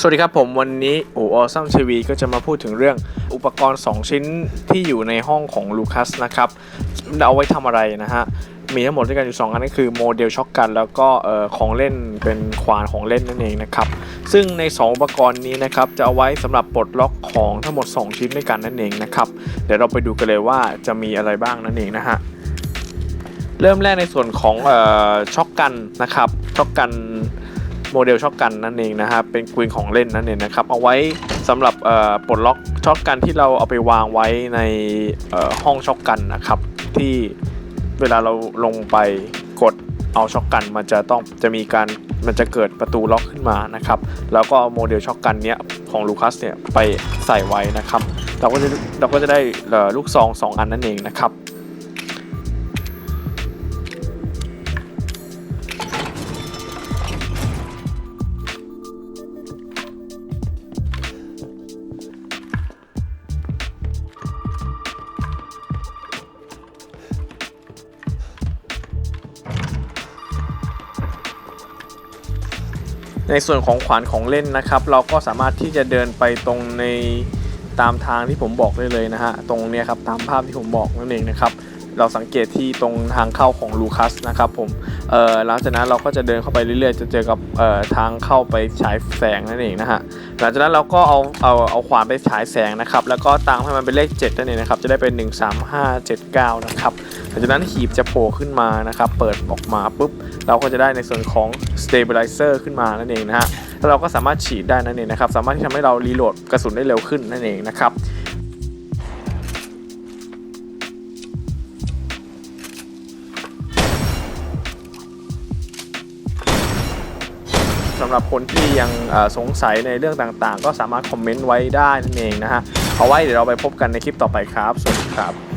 สวัสดีครับผมวันนี้โอออซัมทีวีก็จะมาพูดถึงเรื่องอุปกรณ์ 2 ชิ้นที่อยู่ในห้องของลูคัสนะครับเอาไว้ทำอะไรนะฮะ มีทั้งหมดด้วยกันอยู่ 2 อันก็คือโมเดลช็อกกัน แล้วก็ของเล่นเป็นขวานของเล่นนั่นเองนะครับ ซึ่งใน 2 อุปกรณ์นี้นะครับ จะเอาไว้สำหรับปลดล็อกของทั้งหมด 2 ชิ้นด้วยกันนั่นเองนะครับ เดี๋ยวเราไปดูกันเลยว่าจะมีอะไรบ้างนั่นเองนะฮะเริ่มแรกในส่วนของออช็อกกันนะครับช็อกกัน โมเดลช็อกกันนั่นเองนะครับเป็นปืนของเล่นนั่นเองนะครับเอาไว้สำหรับปลดล็อกช็อกกันที่เราเอาไปวางไว้ในห้องช็อกกันนะครับ ที่เวลาเราลงไปกดเอาช็อกกันมันจะต้องจะมีการมันจะเกิดประตูล็อกขึ้นมานะครับ แล้วก็เอาโมเดลช็อกกันเนี้ยของลูคัสเนี่ยไปใส่ไว้นะครับ เราก็จะเราก็จะได้ลูกซองสองอันนั่นเองนะครับ ในส่วนของขวานของเล่นนะครับ เราก็สามารถที่จะเดินไปตรงในตามทางที่ผมบอกได้เลยนะฮะตรงเนี้ยครับตามภาพที่ผมบอกนั่นเองนะครับเราสังเกตที่ตรงทางเข้าของลูคัสนะครับผมเอ่อหลังจากนั้นเราก็จะเดินเข้าไปเรื่อยๆ จะเจอกับเอ่อทางเข้าไปฉายแสงนั่นเองนะฮะหลังจากนั้นเราก็เอาเอาเอาขวานไปฉายแสงนะครับแล้วก็ตามให้มันเป็นเลข7นั่นเองนะครับจะได้เป็น 1 3 5 7 9 นะครับ ลังจากนั้นหีบจะโผล่ขึ้นมานะครับ เปิดออกมาปุ๊บ เราก็จะได้ในส่วนของ stabilizer ขึ้นมานั่นเองนะฮะแล้วเราก็สามารถฉีดได้นั่นเองนะครับ สามารถที่ทำให้เรารีโหลดกระสุนได้เร็วขึ้นนั่นเองนะครับสำหรับคนที่ยังสงสัยในเรื่องต่างๆ ก็สามารถคอมเมนต์ไว้ได้นั่นเองนะฮะ เอาไว้เดี๋ยวเราไปพบกันในคลิปต่อไปครับ สวัสดีครับ